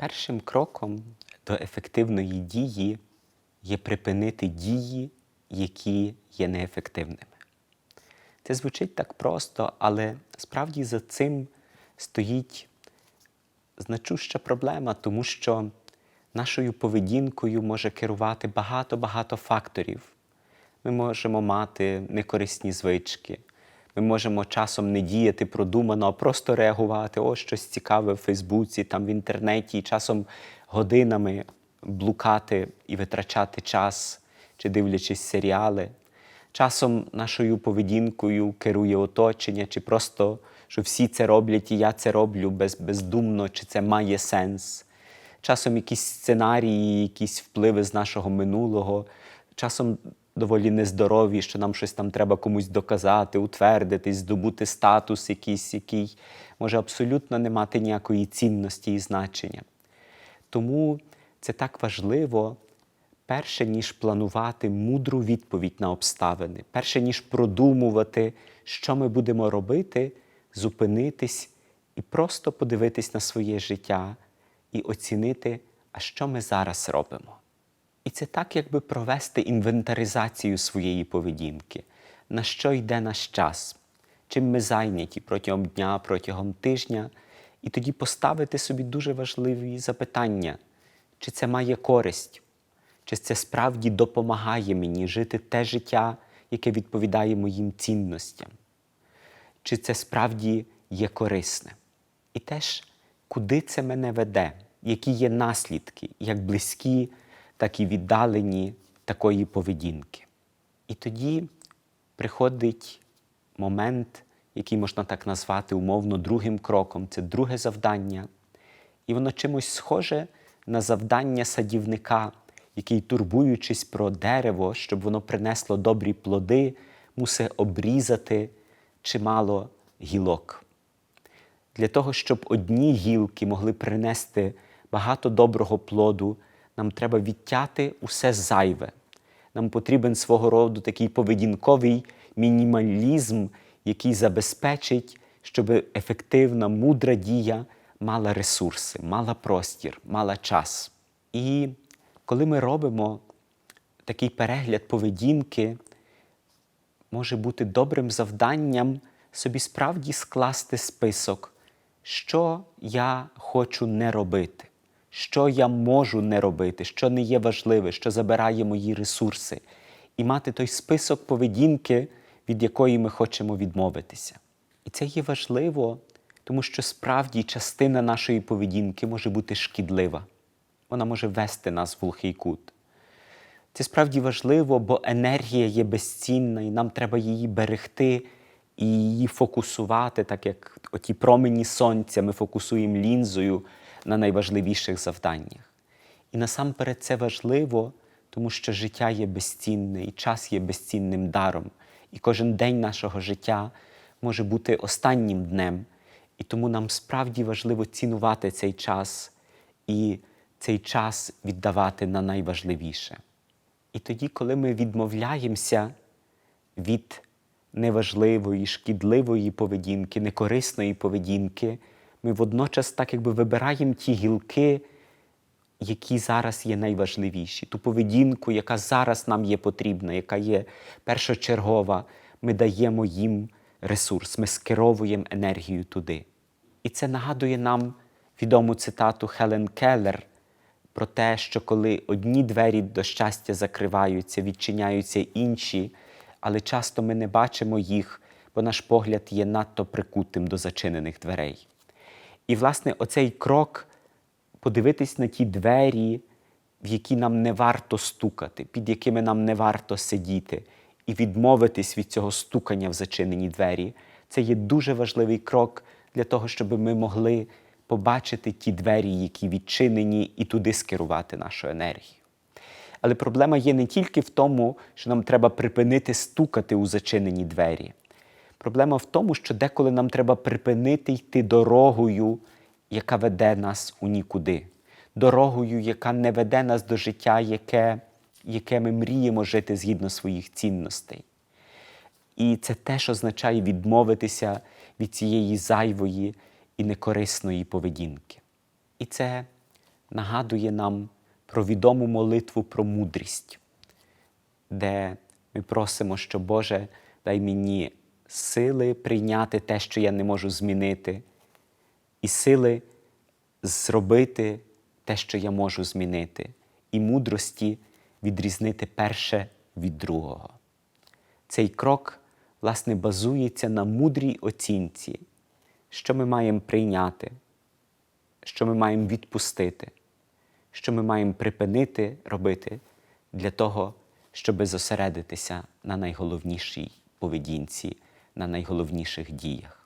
Першим кроком до ефективної дії є припинити дії, які є неефективними. Це звучить так просто, але справді за цим стоїть значуща проблема, тому що нашою поведінкою може керувати багато-багато факторів. Ми можемо мати некорисні звички. Ми можемо часом не діяти продумано, а просто реагувати, о, щось цікаве в Фейсбуці, там в інтернеті, і часом годинами блукати і витрачати час, чи дивлячись серіали. Часом нашою поведінкою керує оточення, чи просто, що всі це роблять, і я це роблю без, бездумно, чи це має сенс. Часом якісь сценарії, якісь впливи з нашого минулого, часом доволі нездорові, що нам щось там треба комусь доказати, утвердити, здобути статус якийсь, який може абсолютно не мати ніякої цінності і значення. Тому це так важливо, перше ніж планувати мудру відповідь на обставини, перше ніж продумувати, що ми будемо робити, зупинитись і просто подивитись на своє життя і оцінити, а що ми зараз робимо. І це так, якби провести інвентаризацію своєї поведінки, на що йде наш час, чим ми зайняті протягом дня, протягом тижня, і тоді поставити собі дуже важливі запитання, чи це має користь, чи це справді допомагає мені жити те життя, яке відповідає моїм цінностям, чи це справді є корисне. І теж, куди це мене веде, які є наслідки, як близькі, так і віддалені такої поведінки. І тоді приходить момент, який можна так назвати умовно другим кроком, це друге завдання. І воно чимось схоже на завдання садівника, який, турбуючись про дерево, щоб воно принесло добрі плоди, мусить обрізати чимало гілок. Для того, щоб одні гілки могли принести багато доброго плоду, нам треба відтяти усе зайве. Нам потрібен свого роду такий поведінковий мінімалізм, який забезпечить, щоб ефективна, мудра дія мала ресурси, мала простір, мала час. І коли ми робимо такий перегляд поведінки, може бути добрим завданням собі справді скласти список, що я хочу не робити, що я можу не робити, що не є важливе, що забирає мої ресурси, і мати той список поведінки, від якої ми хочемо відмовитися. І це є важливо, тому що справді частина нашої поведінки може бути шкідлива. Вона може вести нас в глухий кут. Це справді важливо, бо енергія є безцінна, і нам треба її берегти і її фокусувати, так як оті промені сонця ми фокусуємо лінзою на найважливіших завданнях. І насамперед це важливо, тому що життя є безцінне, і час є безцінним даром. І кожен день нашого життя може бути останнім днем. І тому нам справді важливо цінувати цей час і цей час віддавати на найважливіше. І тоді, коли ми відмовляємося від неважливої, шкідливої поведінки, некорисної поведінки, ми водночас так якби вибираємо ті гілки, які зараз є найважливіші, ту поведінку, яка зараз нам є потрібна, яка є першочергова, ми даємо їм ресурс, ми скеровуємо енергію туди. І це нагадує нам відому цитату Хелен Келлер про те, що коли одні двері до щастя закриваються, відчиняються інші, але часто ми не бачимо їх, бо наш погляд є надто прикутим до зачинених дверей. І, власне, оцей крок подивитись на ті двері, в які нам не варто стукати, під якими нам не варто сидіти, і відмовитись від цього стукання в зачинені двері, це є дуже важливий крок для того, щоб ми могли побачити ті двері, які відчинені, і туди скерувати нашу енергію. Але проблема є не тільки в тому, що нам треба припинити стукати у зачинені двері. Проблема в тому, що деколи нам треба припинити йти дорогою, яка веде нас у нікуди, дорогою, яка не веде нас до життя, яке, яке ми мріємо жити згідно своїх цінностей. І це теж означає відмовитися від цієї зайвої і некорисної поведінки. І це нагадує нам про відому молитву про мудрість, де ми просимо, що Боже, дай мені сили прийняти те, що я не можу змінити, і сили зробити те, що я можу змінити, і мудрості відрізнити перше від другого. Цей крок, власне, базується на мудрій оцінці, що ми маємо прийняти, що ми маємо відпустити, що ми маємо припинити робити для того, щоб зосередитися на найголовнішій поведінці, на найголовніших діях.